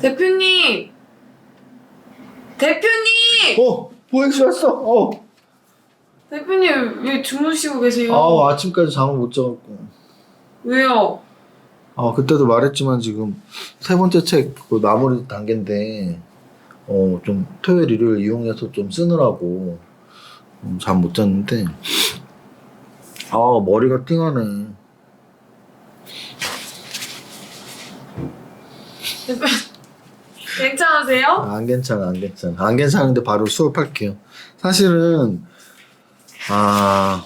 대표님! 대표님! 어, 보행씨 왔어. 어. 대표님 왜 주무시고 계세요? 아우 아침까지 잠을 못 자갖고. 왜요? 아 그때도 말했지만 지금 세 번째 책 그 마무리 단계인데 어 좀 토요일 일요일 이용해서 좀 쓰느라고 음, 잠못 잤는데 아 머리가 띵하네. 대표 괜찮으세요? 아, 안 괜찮아, 안 괜찮아. 안 괜찮은데 바로 수업할게요. 사실은, 아,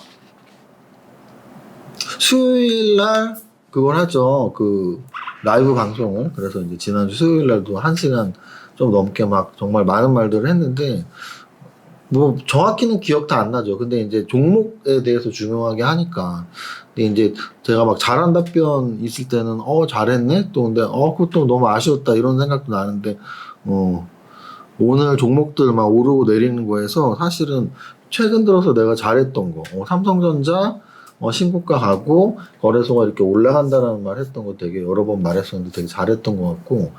수요일 날 그걸 하죠. 그 라이브 방송을. 그래서 이제 지난주 수요일 날도 한 시간 좀 넘게 막 정말 많은 말들을 했는데, 뭐 정확히는 기억 다 안 나죠. 근데 이제 종목에 대해서 중요하게 하니까. 근데 이제 제가 막 잘한 답변 있을 때는 어 잘했네. 또 근데 어 그것도 너무 아쉬웠다 이런 생각도 나는데 어 오늘 종목들 막 오르고 내리는 거에서 사실은 최근 들어서 내가 잘했던 거 어, 삼성전자 어, 신고가 가고 거래소가 이렇게 올라간다라는 말 했던 거 되게 여러 번 말했었는데 되게 잘했던 것 같고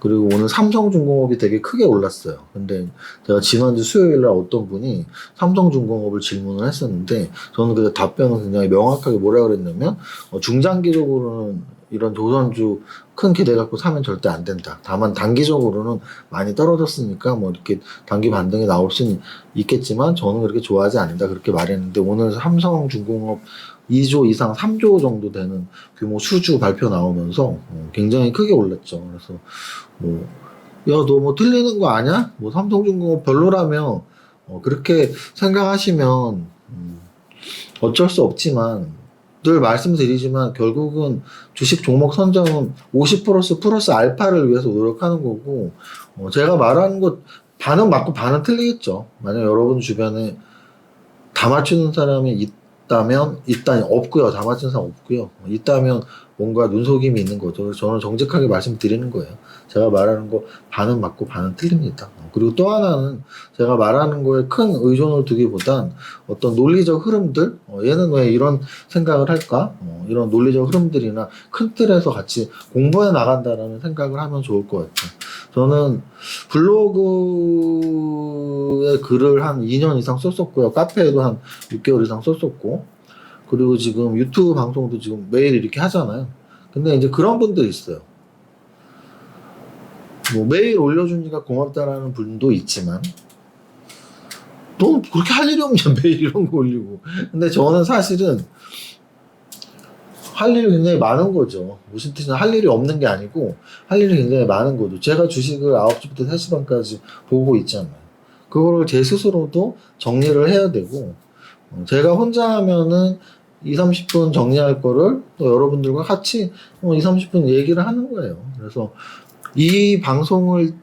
그리고 오늘 삼성중공업이 되게 크게 올랐어요. 근데 제가 지난주 수요일 날 어떤 분이 삼성중공업을 질문을 했었는데 저는 그때 답변은 굉장히 명확하게 뭐라 그랬냐면 어, 중장기적으로는 이런 조선주 큰 기대 갖고 사면 절대 안 된다. 다만 단기적으로는 많이 떨어졌으니까 뭐 이렇게 단기 반등이 나올 수는 있겠지만 저는 그렇게 좋아하지 않는다. 그렇게 말했는데 오늘 삼성중공업 2조 이상 3조 정도 되는 규모 수주 발표 나오면서 어, 굉장히 크게 올랐죠. 그래서 뭐, 야, 너 뭐 틀리는 거 아냐? 뭐 삼성중공업 별로라며 어, 그렇게 생각하시면 음, 어쩔 수 없지만 늘 말씀드리지만 결국은 주식 종목 선정은 50 플러스 플러스 알파를 위해서 노력하는 거고 어, 제가 말하는 것 반은 맞고 반은 틀리겠죠. 만약 여러분 주변에 다 맞추는 사람이 있다면 있다니 없고요. 사람 없고요. 있다면 뭔가 눈속임이 있는 거죠. 저는 정직하게 말씀드리는 거예요. 제가 말하는 거 반은 맞고 반은 틀립니다. 어, 그리고 또 하나는 제가 말하는 거에 큰 의존을 두기보단 어떤 논리적 흐름들, 어, 얘는 왜 이런 생각을 할까? 어, 이런 논리적 흐름들이나 큰 틀에서 같이 공부해 나간다라는 생각을 하면 좋을 것 같아요. 저는 블로그 에 글을 한 2년 이상 썼었고요. 카페에도 한 6개월 이상 썼었고, 그리고 지금 유튜브 방송도 지금 매일 이렇게 하잖아요. 근데 이제 그런 분들이 있어요. 뭐 매일 올려주니까 고맙다라는 분도 있지만, 너 그렇게 할 일이 없냐 매일 이런 거 올리고. 근데 저는 사실은 할 일이 굉장히 많은 거죠. 무슨 뜻이냐 할 일이 없는 게 아니고 할 일이 굉장히 많은 거죠. 제가 주식을 9시부터 3시 반까지 보고 있잖아요. 그거를 제 스스로도 정리를 해야 되고 어, 제가 혼자 하면은 2, 30분 정리할 거를 또 여러분들과 같이 어, 2, 30분 얘기를 하는 거예요. 그래서 이 방송을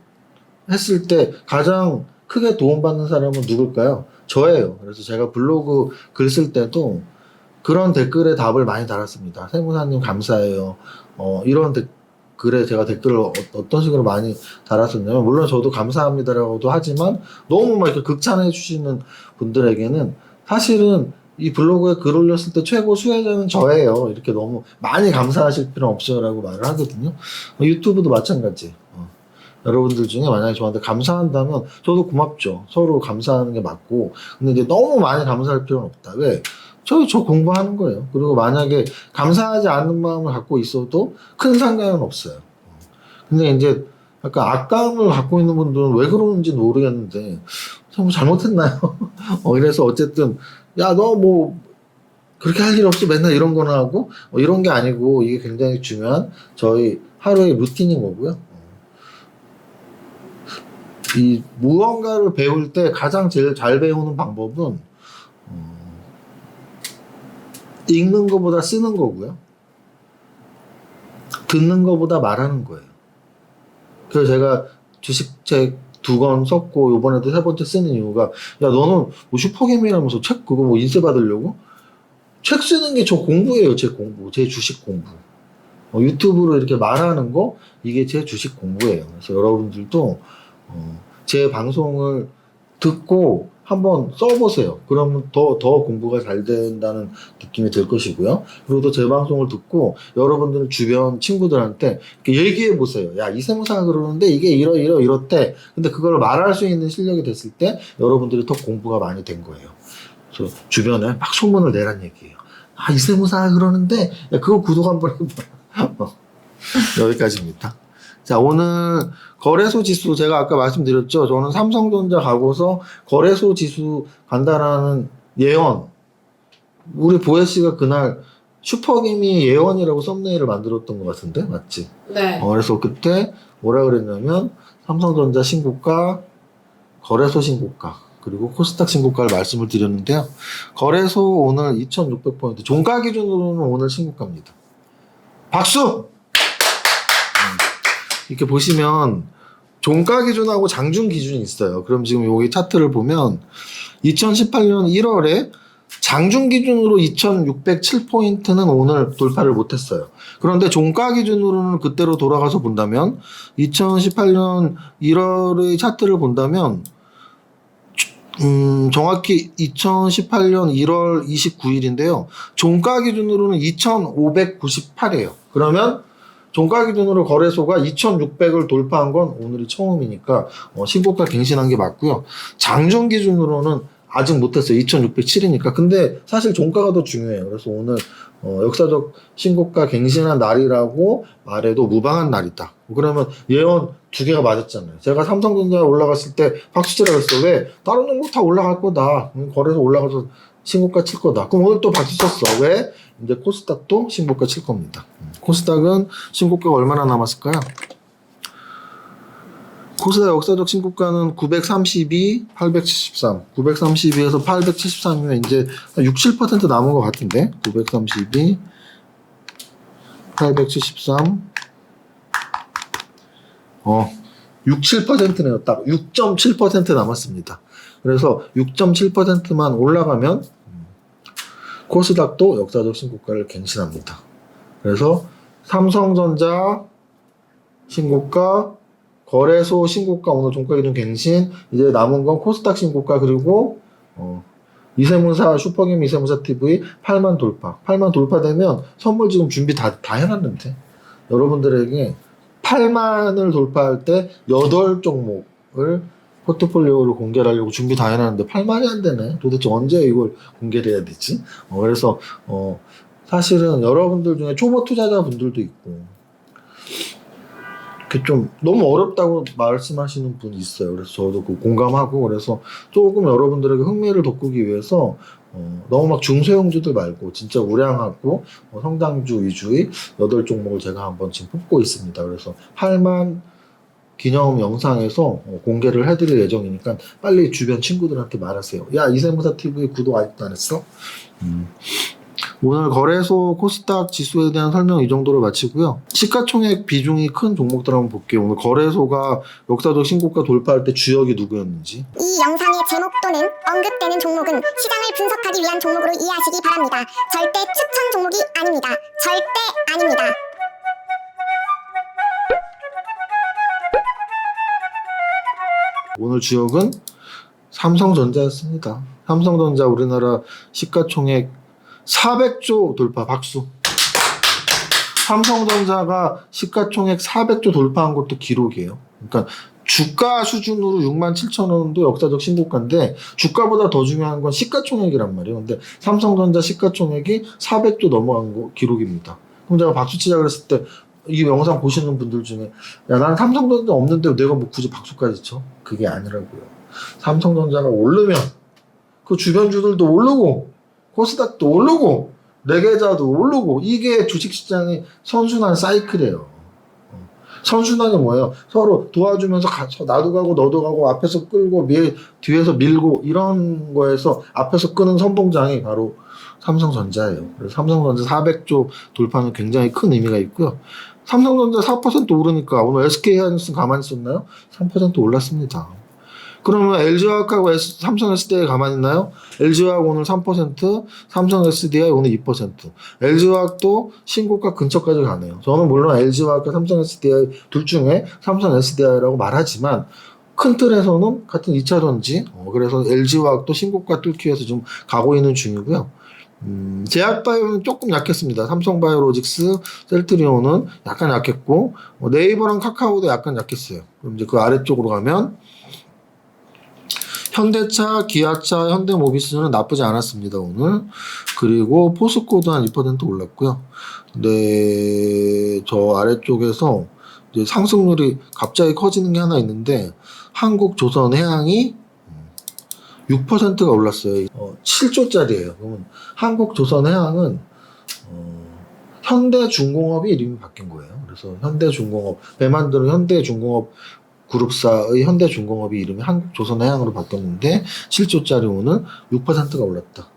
했을 때 가장 크게 도움받는 사람은 누굴까요? 저예요. 그래서 제가 블로그 글 쓸 때도 그런 댓글에 답을 많이 달았습니다. 세무사님 감사해요. 어, 이런 댓글 에 제가 댓글을 어, 어떤 식으로 많이 달았었냐면, 물론 저도 감사합니다라고도 하지만, 너무 막 이렇게 극찬해 주시는 분들에게는 사실은 이 블로그에 글 올렸을 때 최고 수혜자는 저예요. 이렇게 너무 많이 감사하실 필요 없어요라고 말을 하거든요. 어, 유튜브도 마찬가지. 어. 여러분들 중에 만약에 저한테 감사한다면 저도 고맙죠. 서로 감사하는 게 맞고. 근데 이제 너무 많이 감사할 필요는 없다. 왜? 저, 저 공부하는 거예요. 그리고 만약에 감사하지 않는 마음을 갖고 있어도 큰 상관은 없어요. 근데 이제 약간 악감을 갖고 있는 분들은 왜 그러는지 모르겠는데, 뭐 잘못했나요? 어, 이래서 어쨌든, 야, 너 뭐, 그렇게 할 일 없어. 맨날 이런 거나 하고, 어, 이런 게 아니고, 이게 굉장히 중요한 저희 하루의 루틴인 거고요. 이 무언가를 배울 때 가장 제일 잘 배우는 방법은 어, 읽는 것보다 쓰는 거고요. 듣는 것보다 말하는 거예요. 그래서 제가 주식책 두 권 썼고 이번에도 세 번째 쓰는 이유가 야 너는 뭐 슈퍼게임이라면서 책 그거 뭐 인쇄 받으려고? 책 쓰는 게 저 공부예요. 제 공부, 제 주식 공부. 어, 유튜브로 이렇게 말하는 거 이게 제 주식 공부예요. 그래서 여러분들도 어, 제 방송을 듣고 한번 써보세요. 그러면 더, 더 공부가 잘 된다는 느낌이 들 것이고요. 그리고 또 제 방송을 듣고 여러분들 주변 친구들한테 얘기해 보세요. 야, 이 세무사가 그러는데 이게 이러, 이러, 이렇대. 근데 그걸 말할 수 있는 실력이 됐을 때 여러분들이 더 공부가 많이 된 거예요. 그래서 주변에 막 소문을 내란 얘기예요. 아, 이 세무사가 그러는데 야, 그거 구독 한번 해봐. 어, 여기까지입니다. 자, 오늘 거래소 지수 제가 아까 말씀드렸죠. 저는 삼성전자 가고서 거래소 지수 간다라는 예언. 우리 보혜 씨가 그날 슈퍼게임이 예언이라고 썸네일을 만들었던 것 같은데 맞지? 네. 어, 그래서 그때 뭐라 그랬냐면 삼성전자 신고가, 거래소 신고가, 그리고 코스닥 신고가를 말씀을 드렸는데요. 거래소 오늘 2,600포인트, 종가 기준으로는 오늘 신고가입니다. 박수! 음, 이렇게 보시면 종가 기준하고 장중 기준이 있어요. 그럼 지금 여기 차트를 보면 2018년 1월에 장중 기준으로 2,607포인트는 오늘 돌파를 못했어요. 그런데 종가 기준으로는 그때로 돌아가서 본다면 2018년 1월의 차트를 본다면 음, 정확히 2018년 1월 29일인데요. 종가 기준으로는 2,598이에요. 그러면 종가 기준으로 거래소가 2,600을 돌파한 건 오늘이 처음이니까 어, 신고가 갱신한 게 맞고요. 장중 기준으로는 아직 못했어요. 2,607이니까. 근데 사실 종가가 더 중요해요. 그래서 오늘 어, 역사적 신고가 갱신한 날이라고 말해도 무방한 날이다. 그러면 예언 두 개가 맞았잖아요. 제가 삼성전자 올라갔을 때 박수치라 그랬어. 왜? 다른 종목 다 올라갈 거다. 음, 거래소 올라가서 신고가 칠 거다. 그럼 오늘 또 박수 쳤어. 왜? 이제 코스닥도 신고가 칠 겁니다. 음, 코스닥은 신고가가 얼마나 남았을까요? 코스닥 역사적 신고가는 932, 873. 932에서 873이면 이제 한 6, 7% 남은 것 같은데. 932, 873. 어, 6, 7%네요. 딱 6.7% 남았습니다. 그래서 6.7%만 올라가면 음, 코스닥도 역사적 신고가를 갱신합니다. 그래서 삼성전자 신고가, 거래소 신고가 오늘 종가 기준 갱신, 이제 남은 건 코스닥 신고가 그리고 어, 이세문사 슈퍼게임 이세문사 TV 8만 돌파. 8만 돌파되면 선물 지금 준비 다, 다 해놨는데 여러분들에게 8만을 돌파할 때 8종목을 포트폴리오를 공개를 하려고 준비 다 해놨는데 8만이 안 되네. 도대체 언제 이걸 공개를 해야 되지? 어, 그래서 어, 사실은 여러분들 중에 초보 투자자분들도 있고 좀 너무 어렵다고 말씀하시는 분이 있어요. 그래서 저도 그 공감하고 그래서 조금 여러분들에게 흥미를 돋구기 위해서 어, 너무 막 중소형주들 말고 진짜 우량하고 어, 성장주 위주의 여덟 종목을 제가 한번 지금 뽑고 있습니다. 그래서 8만 기념 영상에서 어, 공개를 해드릴 예정이니까 빨리 주변 친구들한테 말하세요. 야 이세무사 TV 구독 아직도 안 했어? 음. 오늘 거래소 코스닥 지수에 대한 설명 이 정도로 마치고요. 시가총액 비중이 큰 종목들 한번 볼게요. 오늘 거래소가 역사적 신고가 돌파할 때 주역이 누구였는지. 이 영상의 제목 또는 언급되는 종목은 시장을 분석하기 위한 종목으로 이해하시기 바랍니다. 절대 추천 종목이 아닙니다. 절대 아닙니다. 오늘 주역은 삼성전자였습니다. 삼성전자 우리나라 시가총액 400조 돌파 박수. 삼성전자가 시가총액 400조 돌파한 것도 기록이에요. 그러니까 주가 수준으로 6만 7천 원도 역사적 신고가인데 주가보다 더 중요한 건 시가총액이란 말이에요. 근데 삼성전자 시가총액이 400조 넘어간 거 기록입니다. 그럼 제가 박수 치자 그랬을 때 이 영상 보시는 분들 중에 야 나는 삼성전자 없는데 내가 뭐 굳이 박수까지 쳐? 그게 아니라고요. 삼성전자가 오르면 그 주변 주들도 오르고 코스닥도 오르고 레게자도 오르고 이게 주식시장의 선순환 사이클이에요. 어. 선순환이 뭐예요? 서로 도와주면서 가, 나도 가고 너도 가고 앞에서 끌고 밀, 뒤에서 밀고 이런 거에서 앞에서 끄는 선봉장이 바로 삼성전자예요. 그래서 삼성전자 400조 돌파는 굉장히 큰 의미가 있고요. 삼성전자 4% 오르니까 오늘 SK하이닉스 가만히 있었나요? 3% 올랐습니다. 그러면 LG화학하고 삼성 SDI 가만히 있나요? LG화학 오늘 3%, 삼성 SDI 오늘 2%. LG화학도 신고가 근처까지 가네요. 저는 물론 LG화학과 삼성 SDI 둘 중에 삼성 SDI라고 말하지만 큰 틀에서는 같은 2차 전지, 어, 그래서 LG화학도 신고가 뚫기 위해서 좀 가고 있는 중이고요. 음, 제약바이오는 조금 약했습니다. 삼성바이오로직스, 셀트리온은 약간 약했고, 어, 네이버랑 카카오도 약간 약했어요. 그럼 이제 그 아래쪽으로 가면, 현대차, 기아차, 현대모비스는 나쁘지 않았습니다, 오늘. 그리고 포스코도 한 2% 올랐고요. 근데 저 아래쪽에서 상승률이 갑자기 커지는 게 하나 있는데, 한국조선해양이 6%가 올랐어요. 어, 7조짜리예요. 그러면 한국조선해양은 어, 현대중공업이 이름이 바뀐 거예요. 그래서 현대중공업 배 만드는 현대중공업 그룹사의 현대중공업이 이름이 한국조선해양으로 바뀌었는데 7조짜리 오늘 6%가 올랐다.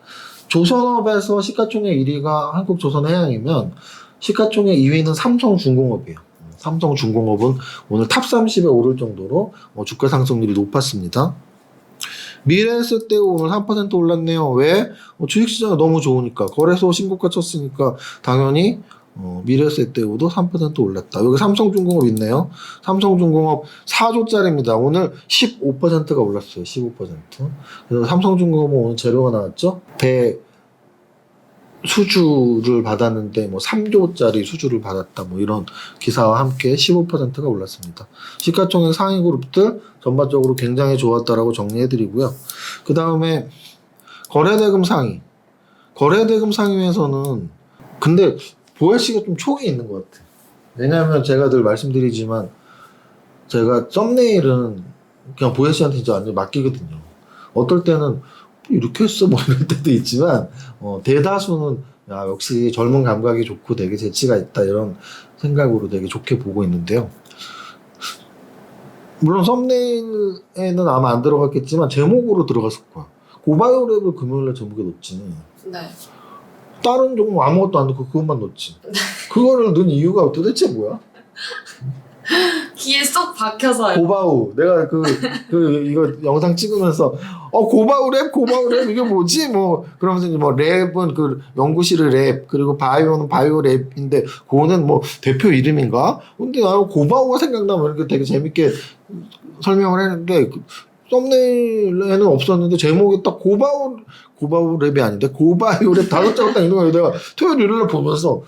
조선업에서 시가총액 1위가 한국조선해양이면 시가총액 2위는 삼성중공업이에요. 삼성중공업은 오늘 탑 30에 오를 정도로 어, 주가 상승률이 높았습니다. 미래에셋대우 오늘 3% 올랐네요. 왜? 어, 주식시장이 너무 좋으니까. 거래소 신고가 쳤으니까 당연히 어, 미래에셋대우도 3% 올랐다. 여기 삼성중공업 있네요. 삼성중공업 4조짜리입니다. 오늘 15%가 올랐어요. 15%. 그래서 삼성중공업은 오늘 재료가 나왔죠. 배 수주를 받았는데 뭐 3조짜리 수주를 받았다. 뭐 이런 기사와 함께 15%가 올랐습니다. 시가총액 상위 그룹들 전반적으로 굉장히 좋았다라고 정리해드리고요. 그 다음에 거래대금 상위. 거래대금 상위에서는 근데 보혜 씨가 좀 촉이 있는 것 같아. 왜냐하면 제가 늘 말씀드리지만 제가 썸네일은 그냥 보혜 씨한테 진짜 완전 맡기거든요. 어떨 때는 이렇게 했어 뭐 이럴 때도 있지만 어, 대다수는 야 역시 젊은 감각이 좋고 되게 재치가 있다 이런 생각으로 되게 좋게 보고 있는데요. 물론 썸네일에는 아마 안 들어갔겠지만 제목으로 들어갔을 거야. 고바이오랩을 금요일날 제목에 넣지. 네. 다른 종목 아무것도 안 넣고 그것만 넣지. 그거를 넣은 이유가 도대체 뭐야? 귀에 쏙 박혀서요. 고바우. 내가 그, 그, 이거 영상 찍으면서, 어, 고바우 랩, 고바우 랩, 이게 뭐지? 뭐, 그러면서 뭐, 랩은 그, 연구실의 랩, 그리고 바이오는 바이오 랩인데, 고는 뭐, 대표 이름인가? 근데 나는 고바우가 생각나면 이렇게 되게 재밌게 설명을 했는데, 그 썸네일에는 없었는데, 제목이 딱 고바우, 고바우 랩이 아닌데, 고바이오 랩 다섯 자가 딱 있는 거예요. 내가 토요일, 일요일 보면서,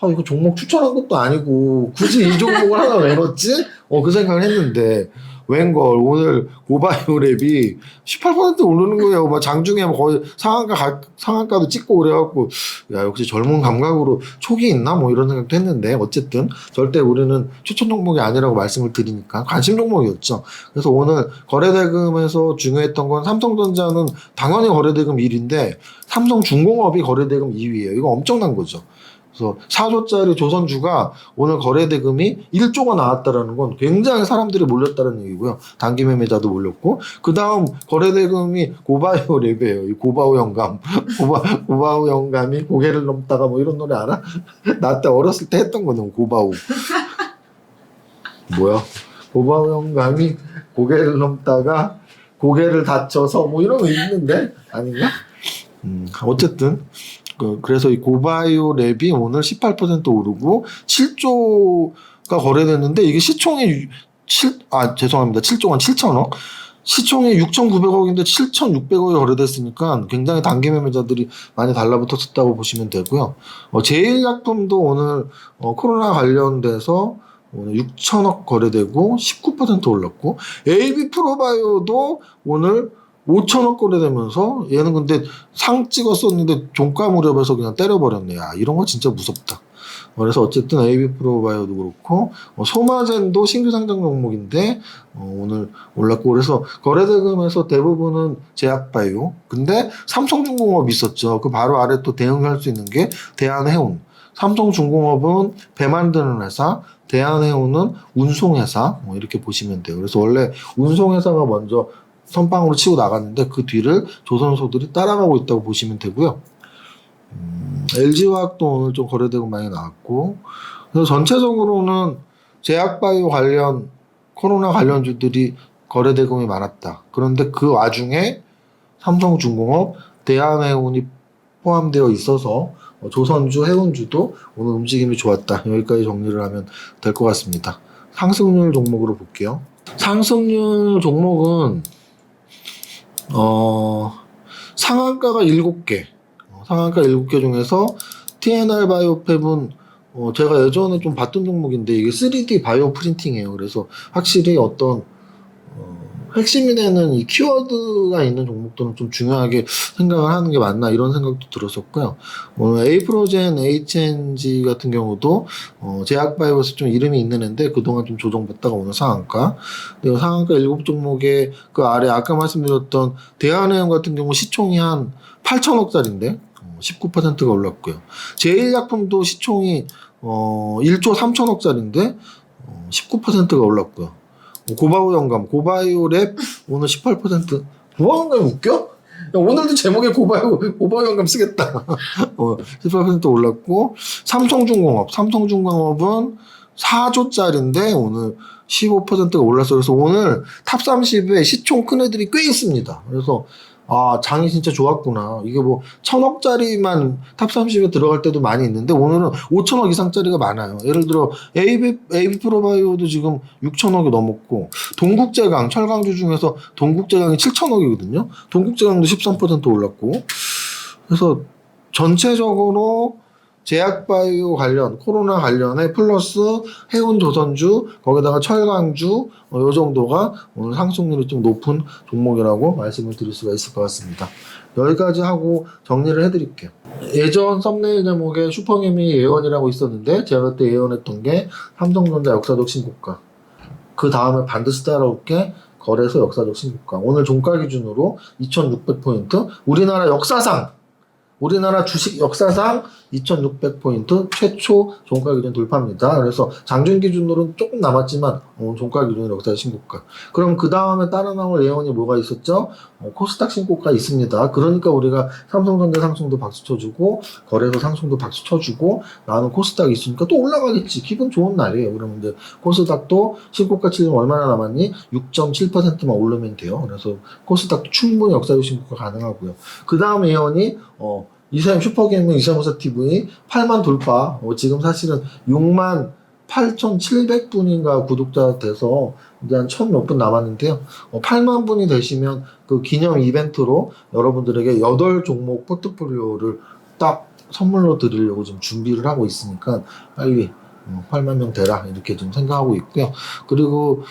아, 이거 종목 추천한 것도 아니고, 굳이 이 종목을 하나 왜 넣었지? 어, 그 생각을 했는데, 웬걸, 오늘 고바이오 랩이 18% 오르는 거예요. 막 장중에 뭐 거의 상한가, 가- 상한가도 찍고 그래갖고, 야, 역시 젊은 감각으로 촉이 있나? 뭐 이런 생각도 했는데, 어쨌든, 절대 우리는 추천 종목이 아니라고 말씀을 드리니까, 관심 종목이었죠. 그래서 오늘 거래대금에서 중요했던 건 삼성전자는 당연히 거래대금 1위인데, 삼성중공업이 거래대금 2위예요. 이거 엄청난 거죠. 그래서 4조짜리 조선주가 오늘 거래대금이 1조가 나왔다라는 건 굉장히 사람들이 몰렸다는 얘기고요. 단기 매매자도 몰렸고 그 다음 거래대금이 고바이오 랩이에요. 이 고바오 영감, 고바, 고바오 영감이 고개를 넘다가 뭐 이런 노래 알아? 나 때 어렸을 때 했던 거는 고바오. 뭐야? 고바오 영감이 고개를 넘다가 고개를 다쳐서 뭐 이런 거 있는데 아닌가? 음, 어쨌든 그, 그래서 이 고바이오 랩이 오늘 18% 오르고 7조가 거래됐는데 이게 시총이 7, 아, 죄송합니다. 7조가 7천억. 시총이 6,900억인데 7,600억이 거래됐으니까 굉장히 단기 매매자들이 많이 달라붙었다고 보시면 되고요. 어, 제일약품도 오늘 어, 코로나 관련돼서 오늘 6천억 거래되고 19% 올랐고 AB 프로바이오도 오늘 5천억 거래되면서 얘는 근데 상 찍었었는데 종가 무렵에서 그냥 때려버렸네. 야, 이런 거 진짜 무섭다. 그래서 어쨌든 AB 프로바이오도 그렇고 어, 소마젠도 신규 상장 종목인데 어, 오늘 올랐고 그래서 거래 대금에서 대부분은 제약바이오 근데 삼성중공업 있었죠. 그 바로 아래 또 대응할 수 있는 게 대한해운. 삼성중공업은 배 만드는 회사, 대한해운은 운송회사 뭐 이렇게 보시면 돼요. 그래서 원래 운송회사가 먼저 선빵으로 치고 나갔는데 그 뒤를 조선소들이 따라가고 있다고 보시면 되고요. 음, LG화학도 오늘 좀 거래되고 많이 나왔고 그래서 전체적으로는 제약바이오 관련 코로나 관련주들이 거래 대금이 많았다. 그런데 그 와중에 삼성중공업, 대한해운이 포함되어 있어서 어, 조선주, 해운주도 오늘 움직임이 좋았다. 여기까지 정리를 하면 될 것 같습니다. 상승률 종목으로 볼게요. 상승률 종목은 어 상한가가 7개 어, 상한가 7개 중에서 TNR 바이오팹은 어, 제가 예전에 좀 봤던 종목인데 이게 3D 바이오 프린팅이에요. 그래서 확실히 어떤 어, 핵심이 되는 이 키워드가 있는 종목들은 좀 중요하게 생각을 하는 게 맞나 이런 생각도 들었었고요. 오늘 에이프로젠 HNG 같은 경우도 어, 제약바이오에서 좀 이름이 있는 애인데 그동안 좀 조정받다가 오늘 상한가. 상한가 7종목에 그 아래 아까 말씀드렸던 대한해양 같은 경우 시총이 한 8천억짜리인데 19%가 올랐고요. 제일약품도 시총이 어, 1조 3천억짜리인데 어, 19%가 올랐고요. 뭐 고바이오 영감, 고바이오 랩 오늘 18%. 고바이오 영감 웃겨? 야, 오늘도 제목에 고바이오, 고바이오 영감 쓰겠다. 어, 18% 올랐고, 삼성중공업, 삼성중공업은 4조짜리인데 오늘 15%가 올랐어. 그래서 오늘 탑 30에 시총 큰 애들이 꽤 있습니다. 그래서 아, 장이 진짜 좋았구나. 이게 뭐, 천억짜리만 탑 30에 들어갈 때도 많이 있는데, 오늘은 5천억 이상짜리가 많아요. 예를 들어, AB, AB 프로바이오도 지금 6천억이 넘었고, 동국제강, 철강주 중에서 동국제강이 7천억이거든요. 동국제강도 13% 올랐고, 그래서 전체적으로 제약바이오 관련, 코로나 관련에 플러스 해운 조선주, 거기다가 철강주, 어, 요 정도가 오늘 상승률이 좀 높은 종목이라고 말씀을 드릴 수가 있을 것 같습니다. 여기까지 하고 정리를 해드릴게요. 예전 썸네일 제목에 슈퍼게임이 예언이라고 있었는데, 제가 그때 예언했던 게 삼성전자 역사적 신고가. 그 다음에 반드시 따라올 게 거래소 역사적 신고가. 오늘 종가 기준으로 2600포인트. 우리나라 역사상 우리나라 주식 역사상 2600포인트 최초 종가 기준 돌파입니다. 그래서 장중 기준으로는 조금 남았지만 어, 종가 기준 역사 신고가. 그럼 그 다음에 따라 나올 예언이 뭐가 있었죠? 어, 코스닥 신고가 있습니다. 그러니까 우리가 삼성전자 상승도 박수 쳐주고 거래소 상승도 박수 쳐주고 나는 코스닥 있으니까 또 올라가겠지. 기분 좋은 날이에요. 그러면 이제 코스닥도 신고가 치려면 얼마나 남았니? 6.7%만 오르면 돼요. 그래서 코스닥도 충분히 역사적 신고가 가능하고요. 그 다음 예언이 어, 이사임 슈퍼게임은 이사무사 TV 8만 돌파. 어, 지금 사실은 6만 8,700분인가 구독자 돼서 이제 한천몇분 남았는데요. 어, 8만 분이 되시면 그 기념 이벤트로 여러분들에게 8 종목 포트폴리오를 딱 선물로 드리려고 지금 준비를 하고 있으니까 빨리 어, 8만 명 되라 이렇게 좀 생각하고 있고요. 그리고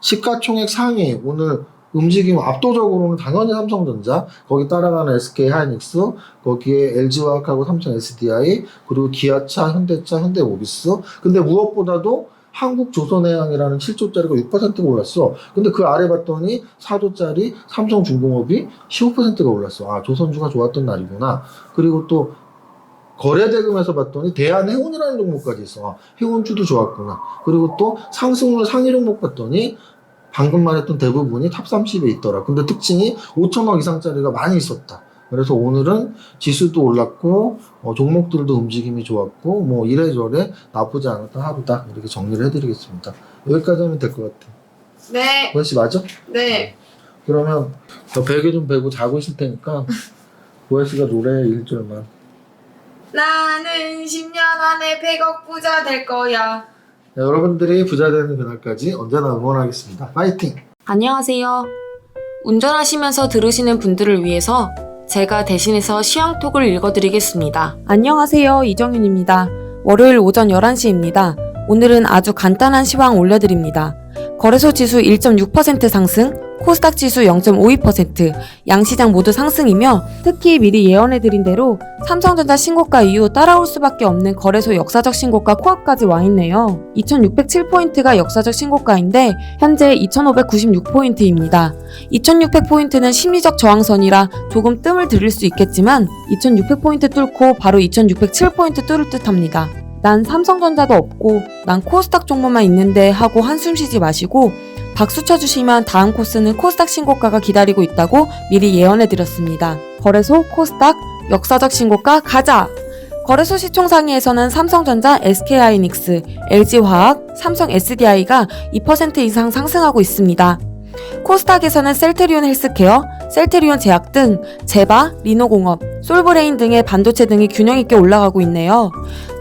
시가총액 상위 오늘 움직임 압도적으로는 당연히 삼성전자, 거기 따라가는 SK 하이닉스, 거기에 LG화학하고 삼성 SDI, 그리고 기아차, 현대차, 현대모비스. 근데 무엇보다도 한국 조선해양이라는 7조짜리가 6%가 올랐어. 근데 그 아래 봤더니 4조짜리 삼성중공업이 15%가 올랐어. 아, 조선주가 좋았던 날이구나. 그리고 또 거래대금에서 봤더니 대한해운이라는 종목까지 있어. 아, 해운주도 좋았구나. 그리고 또 상승률 상위 종목 봤더니 방금 말했던 대부분이 탑 30에 있더라. 근데 특징이 5천억 이상짜리가 많이 있었다. 그래서 오늘은 지수도 올랐고 어, 종목들도 움직임이 좋았고 뭐 이래저래 나쁘지 않았던 하루다 이렇게 정리를 해드리겠습니다. 여기까지 하면 될 것 같아. 네, 고현 씨 맞아? 네. 그러면 저 베개 좀 베고 자고 있을 테니까 고현 씨가 노래 1절만 나는 10년 안에 100억 부자 될 거야. 네, 여러분들이 부자 되는 그날까지 언제나 응원하겠습니다. 파이팅! 안녕하세요. 운전하시면서 들으시는 분들을 위해서 제가 대신해서 시황톡을 읽어드리겠습니다. 안녕하세요. 이정윤입니다. 월요일 오전 11시입니다. 오늘은 아주 간단한 시황 올려드립니다. 거래소 지수 1.6% 상승, 코스닥 지수 0.52%, 양시장 모두 상승이며 특히 미리 예언해드린 대로 삼성전자 신고가 이후 따라올 수밖에 없는 거래소 역사적 신고가 코앞까지 와 있네요. 2607포인트가 역사적 신고가인데 현재 2596포인트입니다. 2600포인트는 심리적 저항선이라 조금 뜸을 들일 수 있겠지만 2600포인트 뚫고 바로 2607포인트 뚫을 듯 합니다. 난 삼성전자도 없고 난 코스닥 종목만 있는데 하고 한숨 쉬지 마시고 박수 쳐주시면 다음 코스는 코스닥 신고가가 기다리고 있다고 미리 예언해드렸습니다. 거래소 코스닥 역사적 신고가 가자! 거래소 시총 상위에서는 삼성전자, SK하이닉스, LG화학, 삼성 SDI가 2% 이상 상승하고 있습니다. 코스닥에서는 셀트리온 헬스케어, 셀트리온 제약 등 제바, 리노공업, 솔브레인 등의 반도체 등이 균형 있게 올라가고 있네요.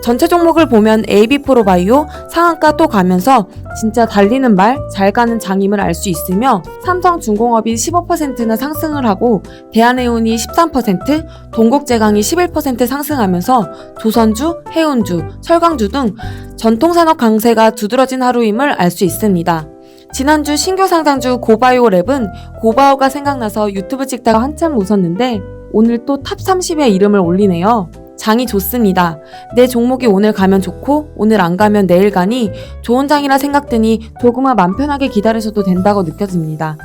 전체 종목을 보면 AB 프로바이오 상한가 또 가면서 진짜 달리는 말, 잘 가는 장임을 알 수 있으며 삼성중공업이 15%나 상승을 하고 대한해운이 13%, 동국제강이 11% 상승하면서 조선주, 해운주, 철강주 등 전통산업 강세가 두드러진 하루임을 알 수 있습니다. 지난주 신규 상장주 고바이오 랩은 고바오가 생각나서 유튜브 찍다가 한참 웃었는데 오늘 또 탑 30에 이름을 올리네요. 장이 좋습니다. 내 종목이 오늘 가면 좋고 오늘 안 가면 내일 가니 좋은 장이라 생각드니 조금만 맘 편하게 기다리셔도 된다고 느껴집니다.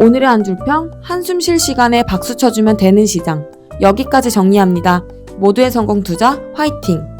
오늘의 한 줄평 한숨 쉴 시간에 박수 쳐주면 되는 시장 여기까지 정리합니다. 모두의 성공 투자 화이팅!